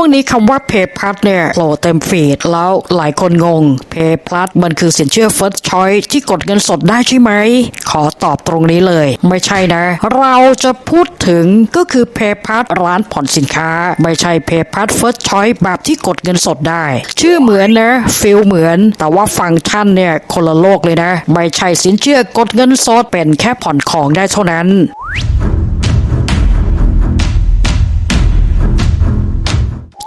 ช่วงนี้คำว่าเพย์พัทเนี่ยโผล่เต็มฟีดแล้วหลายคนงงเพย์พัทมันคือสินเชื่อ First Choice ที่กดเงินสดได้ใช่ไหม ขอตอบตรงนี้เลย ไม่ใช่นะ เราจะพูดถึงก็คือเพย์พัทร้านผ่อนสินค้า ไม่ใช่เพย์พัท First Choice แบบที่กดเงินสดได้ ชื่อเหมือนนะฟิลเหมือน แต่ว่าฟังก์ชันเนี่ยคนละโลกเลยนะ ไม่ใช่สินเชื่อกดเงินสดเป็นแค่ผ่อนของได้เท่านั้น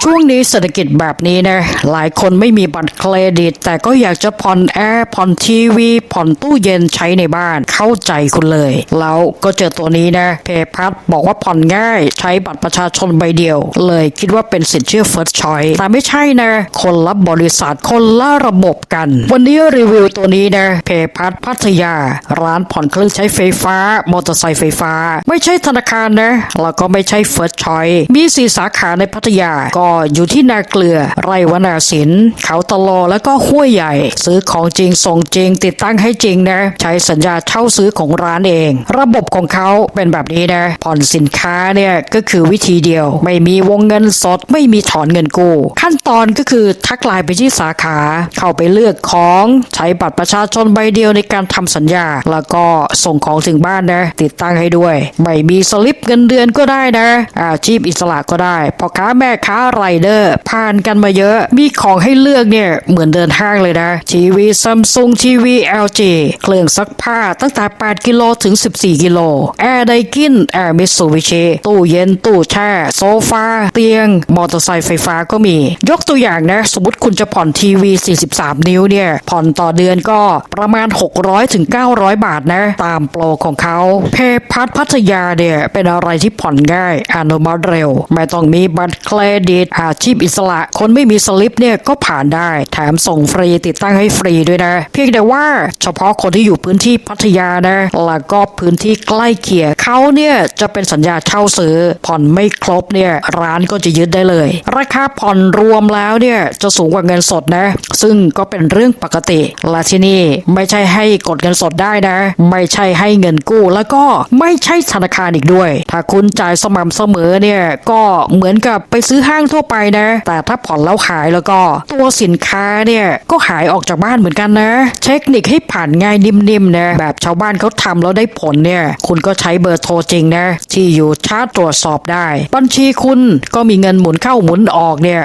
ช่วงนี้เศรษฐกิจแบบนี้นะ หลายคนไม่มีบัตรเครดิต แต่ก็อยากจะผ่อนแอร์ผ่อนทีวี ผ่อนตู้เย็นใช้ในบ้านเข้าใจคุณเลย แล้วก็เจอตัวนี้นะ เพย์พัทบอกว่าผ่อนง่าย ใช้บัตรประชาชนใบเดียว เลยคิดว่าเป็นสินเชื่อ First Choice แต่ไม่ใช่นะ คนละบริษัทคนละระบบกัน วันนี้รีวิวตัวนี้นะ เพย์พัทพัทยา ร้านผ่อนเครื่องใช้ไฟฟ้า มอเตอร์ไซค์ไฟฟ้า ไม่ใช่ธนาคารนะแล้วก็ไม่ใช่ First Choice มีสีสาขาในพัทยาก็อยู่ที่นาเกลือ ไร่วนาสินเขาตะโลแล้วก็ห้วยใหญ่ ซื้อของจริงส่งจริง ติดตั้งให้จริงนะ ใช้สัญญาเช่าซื้อของร้านเอง ระบบของเขาเป็นแบบนี้นะ ผ่อนสินค้าเนี่ยก็คือวิธีเดียว ไม่มีวงเงินสด ไม่มีถอนเงินกู้ ขั้นตอนก็คือทักไลน์ไปที่สาขา เข้าไปเลือกของใช้บัตรประชาชนใบเดียวในการทำสัญญา แล้วก็ส่งของถึงบ้านนะติดตั้งให้ด้วย ไม่มีสลิปเงินเดือนก็ได้นะอาชีพอิสระก็ได้พ่อค้าแม่ค้าไรเดอร์ผ่านกันมาเยอะ มีของให้เลือกเนี่ย เหมือนเดินห้างเลยนะ ทีวีซัมซุงทีวี LG เครื่องซักผ้าตั้งแต่ 8 กิโลถึง 14 กิโล แอร์ไดกิน แอร์มิสูบิชิตู้เย็น ตู้แช่ โซฟา เตียง มอเตอร์ไซค์ไฟฟ้าก็มี ยกตัวอย่างนะ สมมติคุณจะผ่อนทีวี 43 นิ้วเนี่ย ผ่อนต่อเดือนก็ประมาณ 600ถึง900 บาทนะ ตามโปรของเขา เพพัทพัทยาเนี่ย เป็นอะไรที่ผ่อนง่ายอนุมัติเร็ว ไม่ต้องมีบัตรเครดิตอาชีพอิสระ คนไม่มีสลิปเนี่ยก็ผ่านได้ แถมส่งฟรีติดตั้งให้ฟรีด้วยนะ เพียงแต่ว่าเฉพาะคนที่อยู่พื้นที่พัทยานะแล้วก็พื้นที่ใกล้เคียงเขาเนี่ยจะเป็นสัญญาเช่าซื้อ ผ่อนไม่ครบเนี่ยร้านก็จะยึดได้เลย ราคาผ่อนรวมแล้วเนี่ยจะสูงกว่าเงินสดนะ ซึ่งก็เป็นเรื่องปกติและที่นี่ไม่ใช่ให้กดเงินสดได้นะ ไม่ใช่ให้เงินกู้แล้วก็ไม่ใช่ธนาคารอีกด้วย ถ้าคุณจ่ายสม่ำเสมอเนี่ยก็เหมือนกับไปซื้อห้างทั่วไปนะ แต่ถ้าผ่อนแล้วขายแล้วก็ ตัวสินค้าเนี่ยก็หายออกจากบ้านเหมือนกันนะ เทคนิคให้ผ่านง่ายนิ่มๆนะแบบชาวบ้านเขาทำแล้วได้ผลเนี่ยคุณก็ใช้เบอร์โทรจริงนะที่อยู่ชาร์จตรวจสอบได้ บัญชีคุณก็มีเงินหมุนเข้าหมุนออกเนี่ย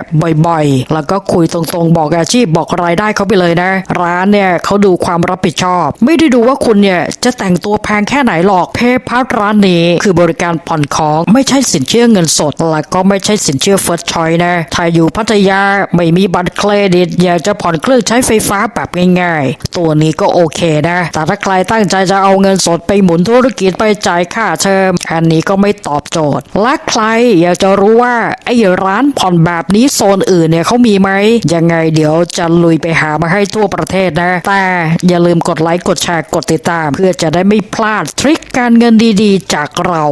บ่อยๆ แล้วก็คุยตรงๆ บอกอาชีพบอกรายได้เขาไปเลยนะ ร้านเนี่ยเขาดูความรับผิดชอบ ไม่ได้ดูว่าคุณเนี่ยจะแต่งตัวแพงแค่ไหนหรอกเพย์พัทร้านนี้ คือบริการผ่อนของไม่ใช่สินเชื่อเงินสด และก็ไม่ใช่สินเชื่อ First Choice นะ ถ้าอยู่พัทยาไม่มีบัตรเครดิต อยากจะผ่อนเครื่องใช้ไฟฟ้าแบบง่ายๆ ตัวนี้ก็โอเคนะ แต่ถ้าใครตั้งใจจะเอาเงินสดไปหมุนธุรกิจไปจ่ายค่าเทอมอันนี้ก็ไม่ตอบโจทย์ และใครอยากจะรู้ว่าไอ้ร้านผ่อนแบบนี้โซนอื่นเนี่ยเขามีไหมยังไงเดี๋ยวจะลุยไปหามาให้ทั่วประเทศนะ แต่อย่าลืมกดไลค์กดแชร์กดติดตาม เพื่อจะได้ไม่พลาดทริคการเงินดีๆ จากเรา